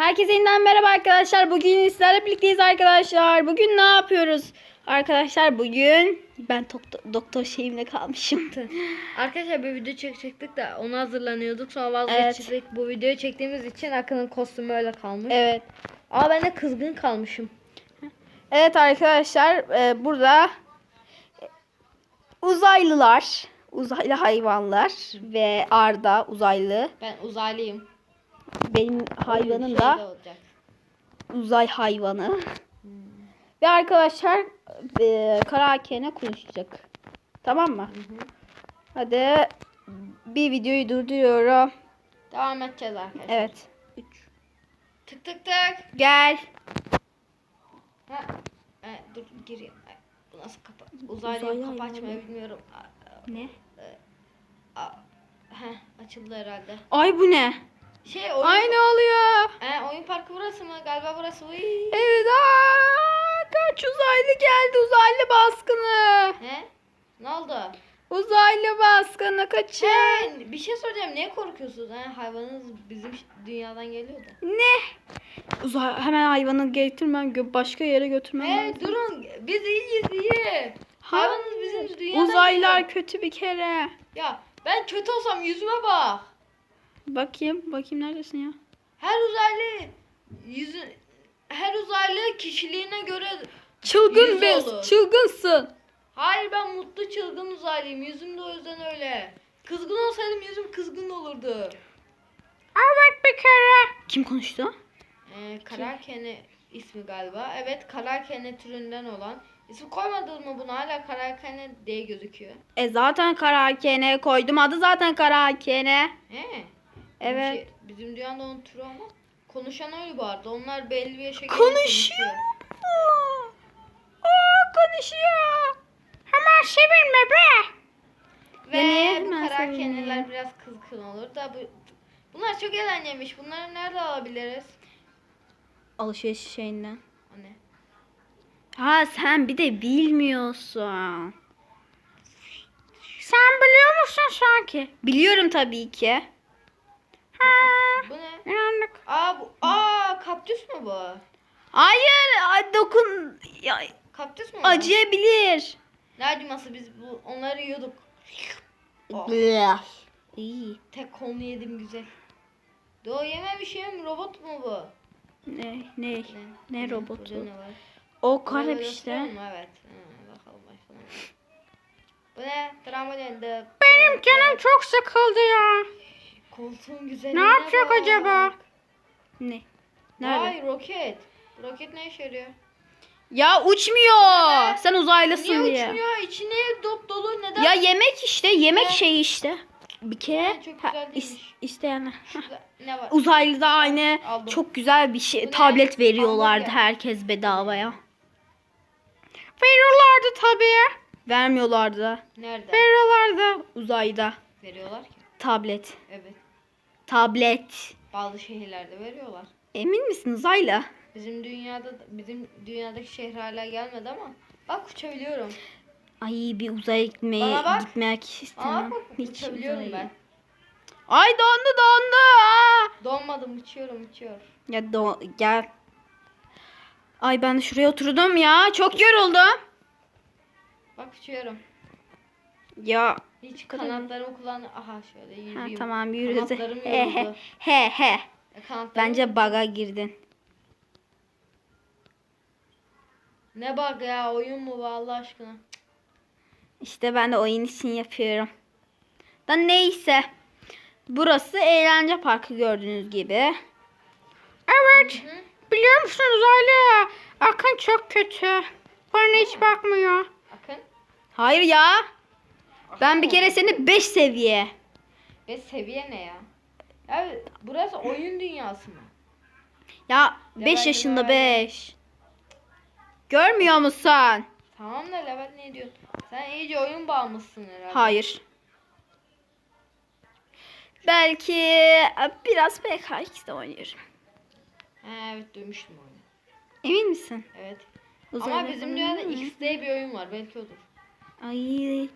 Herkese yeniden merhaba arkadaşlar. Bugün sizlerle birlikteyiz arkadaşlar. Bugün ne yapıyoruz? Arkadaşlar bugün ben doktor, doktor şeyimle kalmışım. Arkadaşlar bir video çekecektik de onu hazırlanıyorduk. Sonra vazgeçtik. Bu videoyu çektiğimiz için Akın'ın kostümü öyle kalmış. Evet. Aa ben de kızgın kalmışım. Evet arkadaşlar e, burada uzaylılar, uzaylı hayvanlar ve Arda uzaylı. Ben uzaylıyım. Benim hayvanım Şey da olacak. uzay hayvanı. Ve arkadaşlar e, Karaken'e konuşacak. Tamam mı? Hadi bir videoyu durduruyorum. Devam edeceğiz arkadaşlar. Evet. Tık tık tık. Gel. Ha. E, dur. E, bu nasıl kapa? Uzaylı kapı hayvan. açmayı bilmiyorum. Ne? Aa, aa, Heh, açıldı herhalde. Ay bu ne? Şey oyun, Ay ne oluyor? E, oyun parkı burası mı? Galiba burası. Uy. Evet aa, kaç uzaylı geldi uzaylı baskını. He? Ne oldu? Uzaylı baskını kaçın. He, bir şey soracağım. Niye korkuyorsunuz? He, hayvanınız bizim dünyadan geliyordu. Ne? Uzay hemen hayvanı getirmem başka yere götürmem. He, lazım. durun. Biz iyiyiz iyi. Hayvanınız bizim dünyadan Uzaylılar geliyor. kötü bir kere. Ya ben kötü olsam yüzüme bak. Bakayım, bakayım neredesin ya? Her uzaylı yüzü her uzaylı kişiliğine göre Çılgın biz, olur. çılgınsın. Hayır ben mutlu çılgın uzaylıyım. Yüzüm de o yüzden öyle. Kızgın olsaydım yüzüm kızgın olurdu. Evet bir kere. Kim konuştu? Ee, Karakene ismi galiba. Evet Karakene türünden olan. İsim koymadın mı buna? Hala Karakene diye gözüküyor. E zaten Karakene koydum. Adı zaten Karakene. He. Evet. Şey, bizim dünyada onun türü ama. Konuşan öyle bu arada. Onlar belli bir yaşa gelince Konuşuyor. Aa, konuşuyor. Hemen sevinme be. Ve bu Karakeneler sevinmiyor? biraz kızgın olur da bu Bunlar çok eğlencemiş. Bunları nerede alabiliriz? Alışveriş şeyinden. Hani Ha sen bir de bilmiyorsun. Sen biliyor musun sanki? Biliyorum tabii ki. Bu ne? inandık. Aa bu aa kaktüs mü bu? Hayır, ay, dokun. Ya, Kaktüs mü? bu? acıyabilir. Ne acıması biz bu onları yiyorduk. Oh. Bleh. İyi. Tek kolunu yedim güzel. Doğu yememişim. Robot mu bu? Ne ne ne robotu? Burada ne var? O gösteriyor işte. mu? Evet. Ha, bakalım bakalım. Bu ne? Döndü. Benim canım çok sıkıldı ya. Koltuğun güzelliğine Ne yapacak bak. acaba? Ne? Nerede? Vay roket. Roket ne işe yarıyor? Ya uçmuyor. Ne? Sen uzaylısın Niye diye. uçmuyor? İçine dop dolu. Neden? Ya yemek işte, yemek Ne? şeyi işte. Bir kere Ha, çok güzel değilmiş. isteyenler. Şurada ne var? Uzaylıda aynı Aldım. çok güzel bir şey Bu ne? tablet veriyorlardı Hamburger. herkes bedavaya. Veriyorlardı tabii. Vermiyorlardı. Nerede? Veriyorlardı uzayda. Veriyorlar ki. Tablet. Evet. Tablet. Bazı şehirlerde veriyorlar. Emin misin uzaylı? Bizim dünyada bizim dünyadaki şehir hala gelmedi ama bak uçabiliyorum. Ay bir uzaya gitmeyi Bana bak. gitmek Aa istemem. bak Hiç uçabiliyorum uzaya- ben. Ay dondu dondu. Aa! Donmadım uçuyorum uçuyor. Ya do gel. Ay ben şuraya oturdum ya. Çok yoruldum. Bak uçuyorum. Ya Hiç kanatlarımı kullan. Aha şöyle ha, yürüyeyim. tamam yürü. Kanatlarım He he he he. E, kanatlarım- Bence baga girdin. Ne bak ya oyun mu Allah aşkına. İşte ben de oyun için yapıyorum. Da neyse. Burası eğlence parkı gördüğünüz gibi. Evet. Hı? Biliyor musunuz uzaylı? Akın çok kötü. Bana hiç bakmıyor. Akın. Hayır ya. Ben bir kere seni 5 seviye. Ve seviye ne ya? Ya burası oyun dünyası mı? Ya Level 5 yaşında level. 5. Görmüyor musun? Tamam da level ne diyorsun? Sen iyice oyun bağımlısın herhalde. Hayır. Belki e, biraz PK2'de oynuyorum. He evet duymuştum onu. Emin misin? Evet. Uzaylı Ama bizim dünyada mı? X diye bir oyun var. Belki odur. Ay.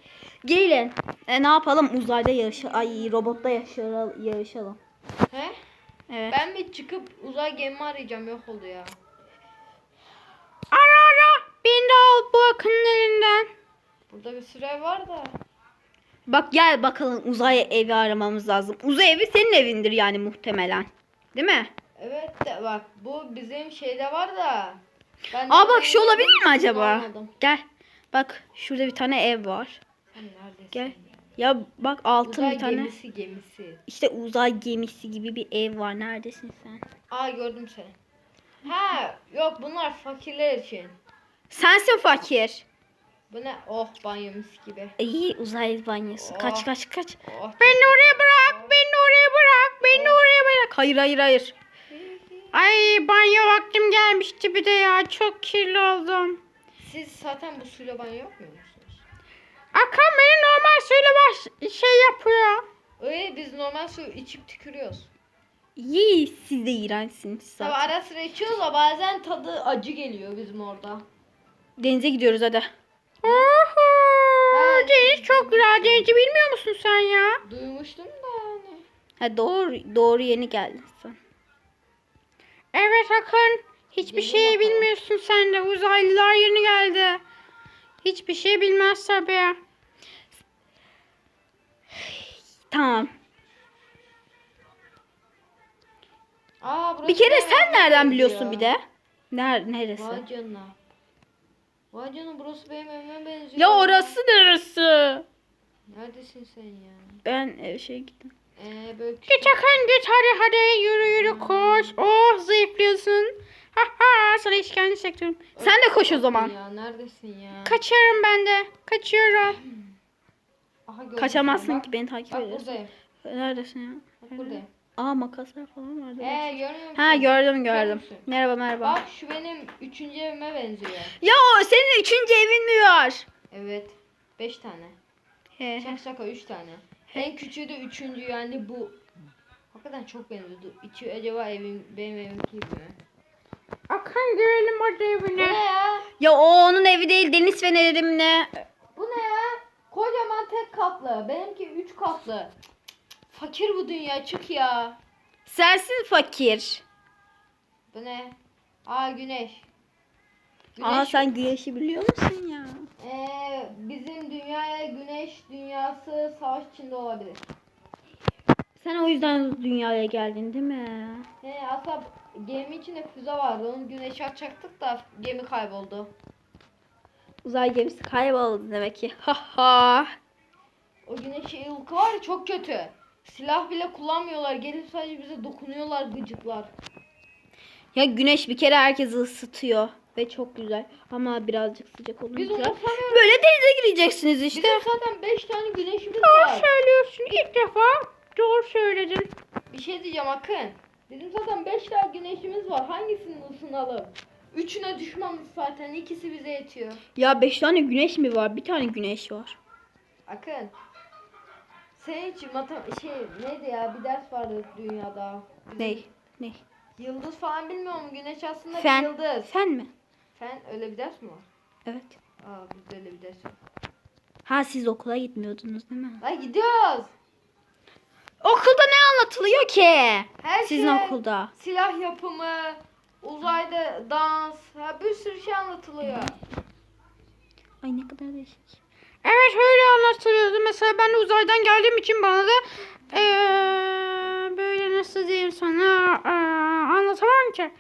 Gelin. E, ne yapalım? Uzayda yarış. Ay robotta yaşayalım. yarışalım. He? Evet. Ben bir çıkıp uzay gemimi arayacağım yok oldu ya. Ara ara. Beni de al bu akının elinden. Burada bir süre var da. Bak gel bakalım uzay evi aramamız lazım. Uzay evi senin evindir yani muhtemelen. Değil mi? Evet de bak bu bizim şeyde var da. Ben Aa bak şu olabilir mi acaba? almadım. Gel. Bak şurada bir tane ev var. Sen neredesin? Gel. Ya bak altın Uzay bir tane. gemisi gemisi. İşte uzay gemisi gibi bir ev var. Neredesin sen? Aa gördüm seni. Ha yok bunlar fakirler için. Sensin fakir. Bu ne? Oh banyo mis gibi. İyi uzay banyosu. Kaç Oh. kaç kaç. Oh. Beni oraya bırak. Beni oraya bırak. Beni oraya bırak. Hayır hayır hayır. Ay banyo vaktim gelmişti bir de ya. Çok kirli oldum. Siz zaten bu suyla banyo yapmıyor musunuz? Akan beni normal suyla baş şey yapıyor. Öyle biz normal su içip tükürüyoruz. İyi siz de iğrençsiniz zaten. ara sıra içiyoruz da bazen tadı acı geliyor bizim orada. Denize gidiyoruz hadi. Oho, deniz çok güzel. Denizi bilmiyor musun sen ya? Duymuştum da yani. Ha doğru doğru yeni geldin sen. Evet Akın. Hiçbir şey bakalım. bilmiyorsun sen de. Uzaylılar yeni geldi. Hiçbir şey bilmez tabii. Tamam. Aa, burası Bir kere benim sen nereden biliyorsun bir de? Ner neresi? Vay canına. Vay canına burası benim evime benziyor. Ya orası neresi? Neredesin sen ya? Ben e, şey gittim. Ee böyle Git Akın git hadi hadi yürü yürü koş. Oh zayıflıyorsun. Ha ha sana işkence çektim. Sen de koş o zaman. Ya neredesin ya? Kaçıyorum ben de. Kaçıyorum. Aha, gördüm Kaçamazsın seni. ki beni takip Bak, bak ediyorsun. buradayım. Neredesin ya? Bak buradayım. Aa makaslar falan vardı. Ee görmüyor musun? ha gördüm gördüm. musun? Merhaba merhaba. Bak şu benim üçüncü evime benziyor. Ya o senin üçüncü evin mi var? Evet. Beş tane. He, he. Şaka şaka üç tane. En küçüğü de üçüncü yani bu. Hakikaten çok benziyordu. İçi acaba evim, benim evimki gibi mi? Akın görelim hadi Bu ne evine. ya? Ya o onun evi değil Deniz Fener'imle. Bu ne ya? Kocaman tek katlı. Benimki üç katlı. Fakir bu dünya çık ya. Sensin fakir. Bu ne? Aa güneş. Güneş. Aa sen güneşi biliyor musun ya? Ee, bizim dünyaya güneş dünyası savaş içinde olabilir. Sen o yüzden dünyaya geldin değil mi? He aslında gemi içinde füze vardı. Onu güneşe atacaktık da gemi kayboldu. Uzay gemisi kayboldu demek ki. Ha ha. O güneş ılkı var ya çok kötü. Silah bile kullanmıyorlar. Gelip sadece bize dokunuyorlar gıcıklar. Ya güneş bir kere herkesi ısıtıyor. Ve çok güzel. Ama birazcık sıcak olunca. Biz. Böyle denize gireceksiniz işte. Bizim zaten 5 tane güneşimiz Doğru var. söylüyorsun. İlk defa doğru söyledin. Bir şey diyeceğim Akın. Bizim zaten 5 tane güneşimiz var. Hangisini ısınalım? Üçüne düşmanız zaten. İkisi bize yetiyor. Ya beş tane güneş mi var? Bir tane güneş var. Akın. Senin için matem şey neydi ya bir ders vardı dünyada. Bizim Ney? Ney? Yıldız falan bilmiyorum. Güneş aslında Fen. bir yıldız. Fen mi? Fen öyle bir ders mi var? Evet. Aa bizde öyle bir ders yok. Ha siz okula gitmiyordunuz değil mi? Ay gidiyoruz. Okulda ne anlatılıyor ki? Her Sizin şey, okulda. Silah yapımı, uzayda dans, ha bir sürü şey anlatılıyor. Ay ne kadar değişik. Evet öyle anlatılıyordu. Mesela ben de uzaydan geldiğim için bana da eee, böyle nasıl diyeyim sana eee, anlatamam ki.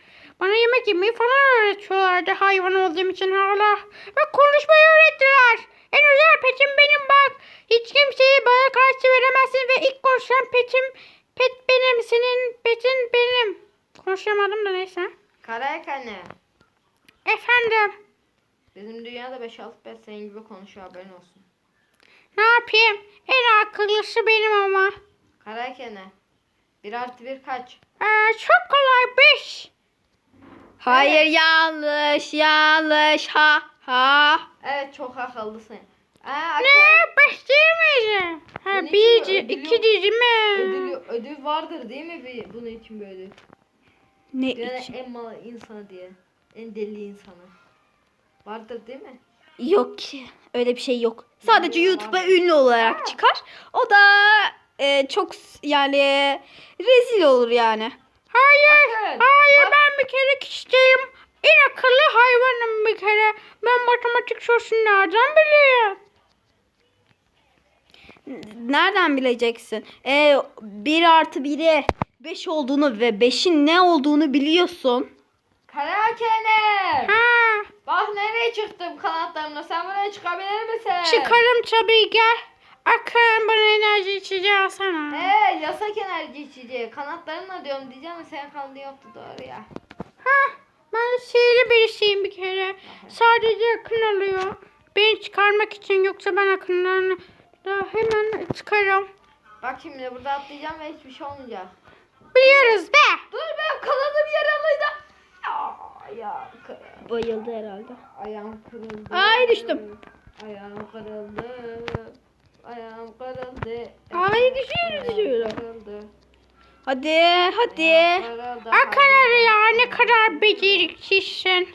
Bana yemek yemeyi falan öğretiyorlardı hayvan olduğum için hala. Ve konuşmayı öğrettiler. En özel petim benim bak. Hiç kimseyi bana karşı veremezsin ve ilk konuşan petim pet benim. Senin petin benim. Konuşamadım da neyse. Karayak anne. Efendim Bizim dünyada 5-6 pet senin gibi konuşuyor haberin olsun. ne yapayım? En akıllısı benim ama. Karayak anne. 1 artı 1 kaç? Ee, çok kolay 5. Hayır yanlış yanlış ha ha. Evet çok akıllısın. Aa, Ne 5 değil miydi? Ha Bunun bir için di- ödül iki değil mi? ödül, ödül vardır değil mi bir, bunun için bir ödül? Ne Yani için? en mal insanı diye. En deli insanı. Vardır değil mi? Yok ki öyle bir şey yok. Sadece YouTube'a ünlü olarak çıkar. O da e, çok yani rezil olur yani. Hayır. Bakın, Hayır bak- ben bir kere kişiyim. En akıllı. Ben sorusunu nereden bileyim? Nereden bileceksin? Ee, 1 artı 1'e 5 olduğunu ve 5'in ne olduğunu biliyorsun. Kara. Ha, Bak nereye çıktım kanatlarımla. Sen buraya çıkabilir misin? çıkarım tabii gel. Akın bana enerji içeceği alsana. He yasak enerji içeceği. Kanatlarınla diyorum diyeceğim ama senin kanadın yoktu doğru ya. Ha, ben sihirli birisiyim bir kere. Sadece akın alıyor. Beni çıkarmak için yoksa ben akınlarını da hemen çıkarım. Bak şimdi burada atlayacağım ve hiçbir şey olmayacak. Biliyoruz be. Dur benim kanadım yaralıydı. Kırıldı. Bayıldı herhalde. Ayağım kırıldı. Ay, düştüm. Ayağım kırıldı. Ayağım kırıldı. Ay, düşüyorum. Kırıldı. Hadi hadi. Akın ya ne kadar beceriksizsin.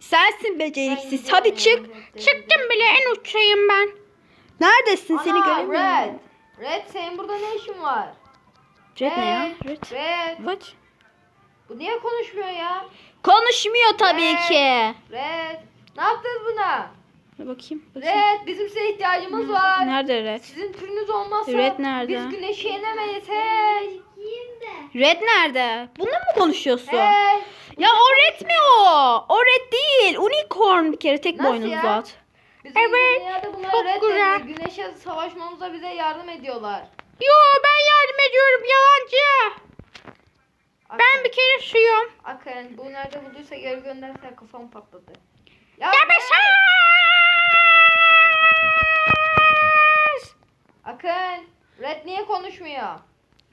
Sensin beceriksiz. Hadi çık. Çıktım bile en uçayım ben. Neredesin? Seni Ana, göremiyorum. Red. Red senin burada ne işin var? Red ne ya? Red. Red. What? Bu niye konuşmuyor ya? Konuşmuyor tabii Red. ki. Red. Ne yaptınız buna? Bakayım. bakayım. Red bizim size ihtiyacımız var. Nerede Red? Sizin türünüz olmazsa Red nerede? biz güneşi yenemeyiz. Hey. Red nerede? Bununla mı konuşuyorsun? Hey. Ya o red mi o? O red değil. Unicorn bir kere tek Nasıl boynuzlu ya? at. Bizim Evet, dünyada bunlar çok red güzel. deniyor. Güneşe savaşmamıza bize yardım ediyorlar. Yo ben yardım ediyorum yalancı. Ben bir kere suyum. Akın bu nerede bulduysa geri gönderse kafam patladı. Ya, Ya be Red! sen! Akın. Red niye konuşmuyor?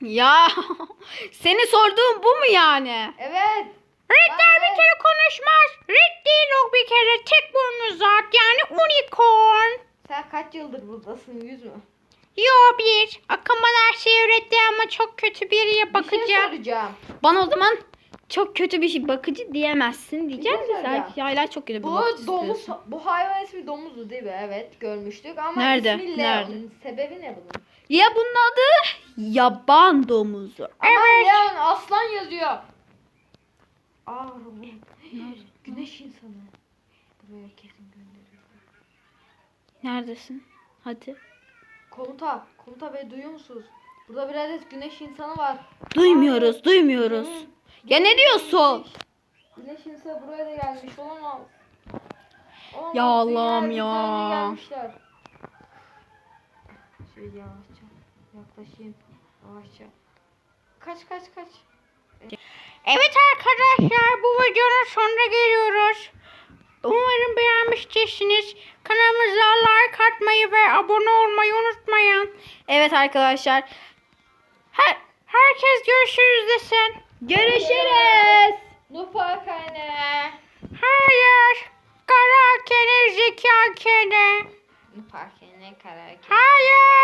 Ya seni sorduğum bu mu yani? Evet. Redler Red. bir kere konuşmaz. Red değil o bir kere tek boynuzlu at yani unicorn. Sen kaç yıldır buradasın yüz mü? Yo bir. Akın bana her şeyi öğretti ama çok kötü biriye Bir şey soracağım. Bana o zaman çok kötü bir şey bakıcı diyemezsin diyeceğim de sen hala çok kötü bir Bu bakıcı domuz, bu hayvan ismi domuzdu değil mi? Evet görmüştük ama Nerede? ismi Leon. Nerede? Sebebi ne bunun? Ya bunun adı yaban domuzu. Ama. Leon aslan yazıyor. Aa bu güneş insanı. Buraya kesin gönderiyor. Neredesin? Hadi. Komuta, komuta bey duyuyor musunuz? Burada bir adet güneş insanı var. Duymuyoruz, duymuyoruz. Hı. Ya ne diyorsun? Güneş insanı buraya da gelmiş olamaz. Olamaz, Ya Allah'ım ya. Gelmişler. Şöyle yavaşça yaklaşayım. Yavaşça. Kaç kaç kaç. Evet arkadaşlar bu videonun sonuna geliyoruz. Umarım beğenmiştirsiniz. Kanalımıza like atmayı ve abone olmayı unutmayın. Evet arkadaşlar. Her, herkes görüşürüz desin. Görüşürüz. Nupa kayne. Hayır. Kara kene, zeka kene. Nupa kayne karar kayne. Hayır.